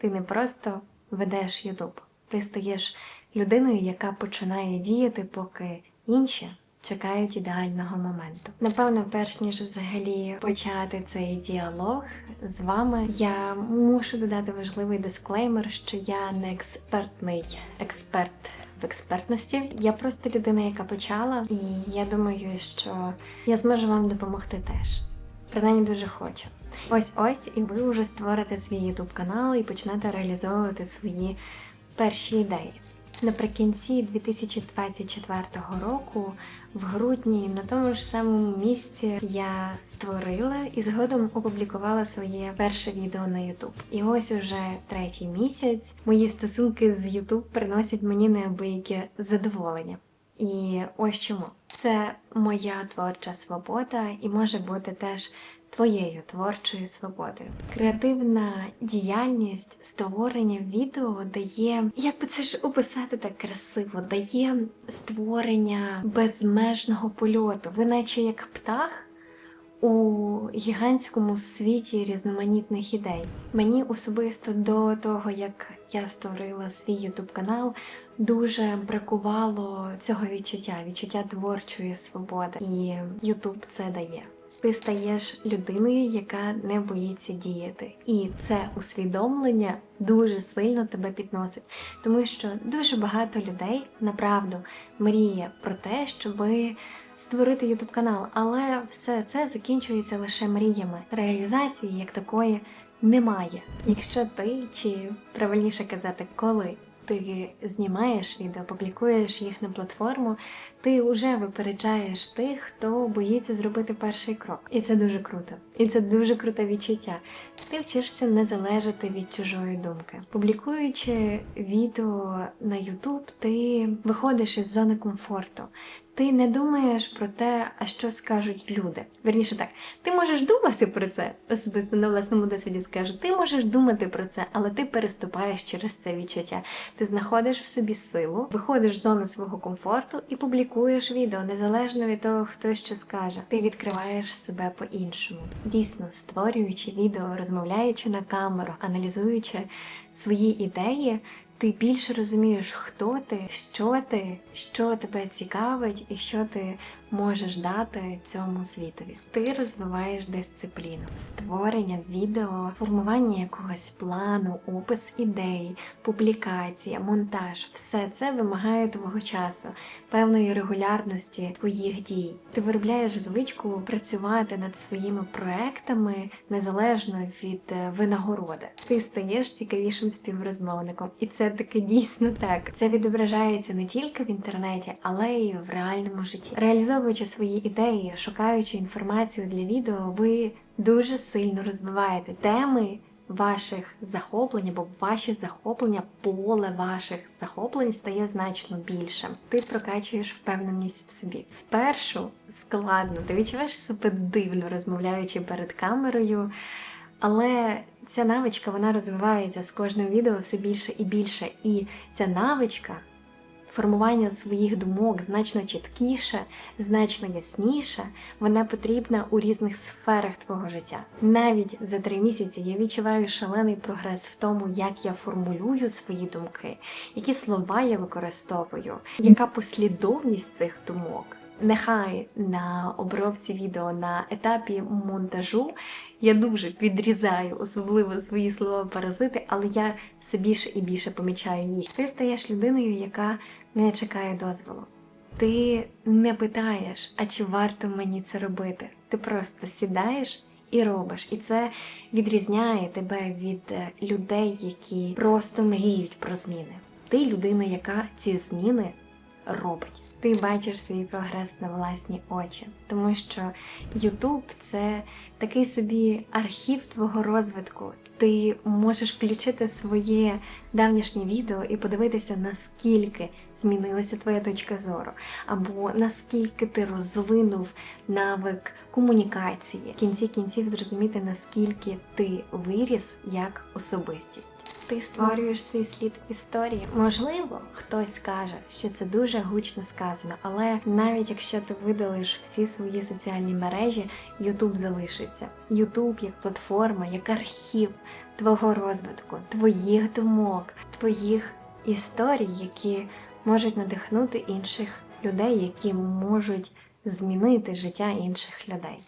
Ти не просто ведеш Ютуб, ти стаєш людиною, яка починає діяти, поки інші чекають ідеального моменту. Напевно, перш ніж взагалі почати цей діалог з вами, я мушу додати важливий дисклеймер, що я не експертний експерт в експертності. Я просто людина, яка почала, і я думаю, що я зможу вам допомогти теж. Принаймні дуже хочу. Ось ось, і ви вже створите свій YouTube канал і почнете реалізовувати свої перші ідеї. Наприкінці 2024 року, в грудні, на тому ж самому місці, я створила і згодом опублікувала своє перше відео на YouTube. І ось уже третій місяць мої стосунки з YouTube приносять мені неабияке задоволення. І ось чому. Це моя творча свобода і може бути теж твоєю творчою свободою. Креативна діяльність створення відео дає, як би це ж описати так красиво, дає створення безмежного польоту. Ви наче як птах. У гігантському світі різноманітних ідей. Мені особисто до того, як я створила свій ютуб канал, дуже бракувало цього відчуття, відчуття творчої свободи. І Ютуб це дає. Ти стаєш людиною, яка не боїться діяти. І це усвідомлення дуже сильно тебе підносить, тому що дуже багато людей направду мріє про те, щоби створити ютуб канал, але все це закінчується лише мріями. Реалізації як такої немає. Якщо ти, чи правильніше казати, коли ти знімаєш відео, публікуєш їх на платформу, ти вже випереджаєш тих, хто боїться зробити перший крок. І це дуже круто. І це дуже круте відчуття. Ти вчишся не залежати від чужої думки. Публікуючи відео на YouTube, ти виходиш із зони комфорту. Ти не думаєш про те, а що скажуть люди. Верніше так, ти можеш думати про це, особисто на власному досвіді скажу. Ти можеш думати про це, але ти переступаєш через це відчуття. Ти знаходиш в собі силу, виходиш з зони свого комфорту і публікуєш відео, незалежно від того, хто що скаже. Ти відкриваєш себе по-іншому. Дійсно, створюючи відео, розмовляючи на камеру, аналізуючи свої ідеї. Ти більше розумієш, хто ти, що ти, що тебе цікавить і що ти можеш дати цьому світові. Ти розвиваєш дисципліну, створення відео, формування якогось плану, опис ідей, публікація, монтаж все це вимагає твого часу, певної регулярності твоїх дій. Ти виробляєш звичку працювати над своїми проектами незалежно від е, винагороди. Ти стаєш цікавішим співрозмовником, і це таки дійсно так. Це відображається не тільки в інтернеті, але й в реальному житті. Реалізовуючи свої ідеї, шукаючи інформацію для відео, ви дуже сильно розвиваєтесь. Теми ваших захоплень або ваші захоплення, поле ваших захоплень стає значно більшим. Ти прокачуєш впевненість в собі. Спершу складно, ти відчуваєш себе дивно розмовляючи перед камерою, але ця навичка вона розвивається з кожним відео все більше і більше. І ця навичка формування своїх думок значно чіткіше, значно ясніше, вона потрібна у різних сферах твого життя. Навіть за три місяці я відчуваю шалений прогрес в тому, як я формулюю свої думки, які слова я використовую, яка послідовність цих думок. Нехай на обробці відео на етапі монтажу я дуже підрізаю, особливо свої слова паразити, але я все більше і більше помічаю їх. Ти стаєш людиною, яка не чекає дозволу. Ти не питаєш, а чи варто мені це робити. Ти просто сідаєш і робиш. І це відрізняє тебе від е, людей, які просто мріють про зміни. Ти людина, яка ці зміни робить. Ти бачиш свій прогрес на власні очі, тому що YouTube – це такий собі архів твого розвитку. Ти можеш включити своє давнішнє відео і подивитися, наскільки змінилася твоя точка зору, або наскільки ти розвинув навик комунікації, в кінці кінців зрозуміти, наскільки ти виріс як особистість. Ти створюєш свій слід в історії. Можливо, хтось скаже, що це дуже гучно сказано, але навіть якщо ти видалиш всі свої соціальні мережі, YouTube залишиться. Ютуб як платформа, як архів твого розвитку, твоїх думок, твоїх історій, які можуть надихнути інших людей, які можуть змінити життя інших людей.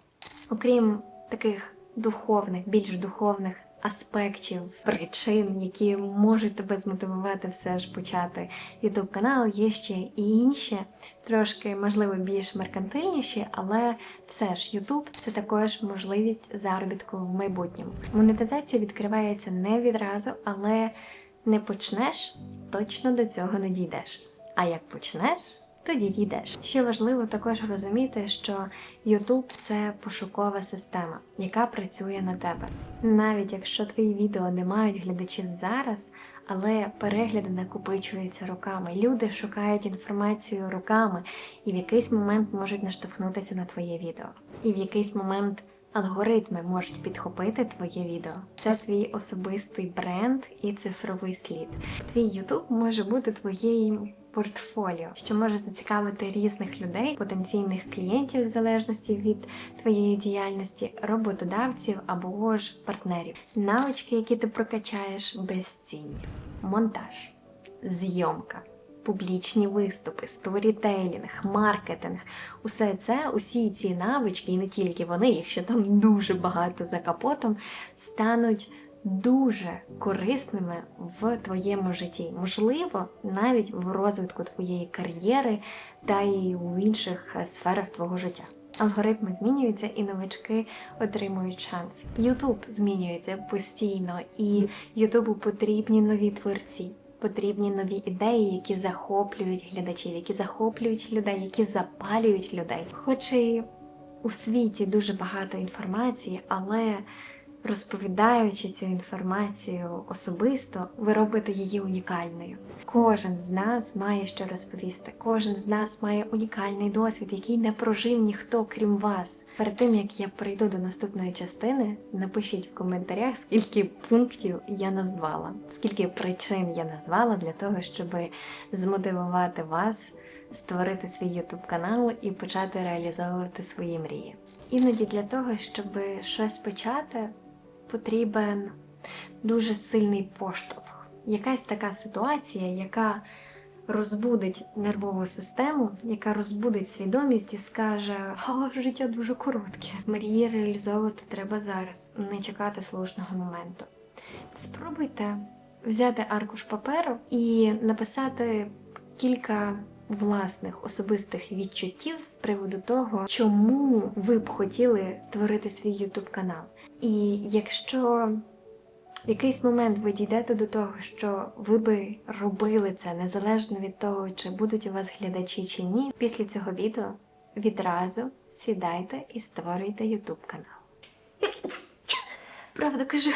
Окрім таких духовних, більш духовних аспектів, причин, які можуть тебе змотивувати все ж почати YouTube канал, є ще і інші, трошки, можливо, більш меркантильніші, але все ж YouTube це також можливість заробітку в майбутньому. Монетизація відкривається не відразу, але не почнеш, точно до цього не дійдеш. А як почнеш, тоді дійдеш. Ще важливо також розуміти, що YouTube – це пошукова система, яка працює на тебе. Навіть якщо твої відео не мають глядачів зараз, але перегляди накопичуються роками. Люди шукають інформацію роками і в якийсь момент можуть наштовхнутися на твоє відео. І в якийсь момент алгоритми можуть підхопити твоє відео. Це твій особистий бренд і цифровий слід. Твій YouTube може бути твоєю портфоліо, що може зацікавити різних людей, потенційних клієнтів в залежності від твоєї діяльності, роботодавців або ж партнерів. Навички, які ти прокачаєш, безцінні. Монтаж, зйомка. Публічні виступи, сторітейлінг, маркетинг усе це, усі ці навички, і не тільки вони, їх ще там дуже багато за капотом, стануть дуже корисними в твоєму житті. Можливо, навіть в розвитку твоєї кар'єри та й у інших сферах твого життя. Алгоритми змінюються і новички отримують шанс. Ютуб змінюється постійно, і Ютубу потрібні нові творці. Потрібні нові ідеї, які захоплюють глядачів, які захоплюють людей, які запалюють людей. Хоч і у світі дуже багато інформації, але розповідаючи цю інформацію особисто, ви робите її унікальною. Кожен з нас має що розповісти, кожен з нас має унікальний досвід, який не прожив ніхто крім вас. Перед тим як я прийду до наступної частини, напишіть в коментарях, скільки пунктів я назвала, скільки причин я назвала для того, щоб змотивувати вас. Створити свій YouTube канал і почати реалізовувати свої мрії. Іноді для того, щоб щось почати, потрібен дуже сильний поштовх. Якась така ситуація, яка розбудить нервову систему, яка розбудить свідомість і скаже: О, життя дуже коротке. Мрії реалізовувати треба зараз, не чекати слушного моменту. Спробуйте взяти аркуш паперу і написати кілька власних особистих відчуттів з приводу того, чому ви б хотіли створити свій YouTube канал. І якщо в якийсь момент ви дійдете до того, що ви би робили це незалежно від того, чи будуть у вас глядачі чи ні, після цього відео відразу сідайте і створюйте YouTube канал. Правда кажу.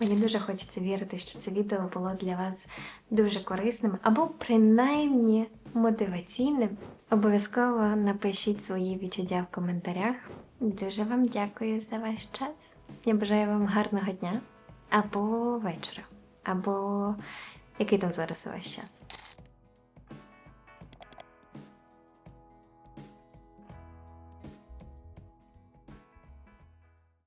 Мені дуже хочеться вірити, що це відео було для вас дуже корисним або принаймні мотиваційним. Обов'язково напишіть свої відчуття в коментарях. Дуже вам дякую за ваш час. Я бажаю вам гарного дня або вечора, або який там зараз у ваш час.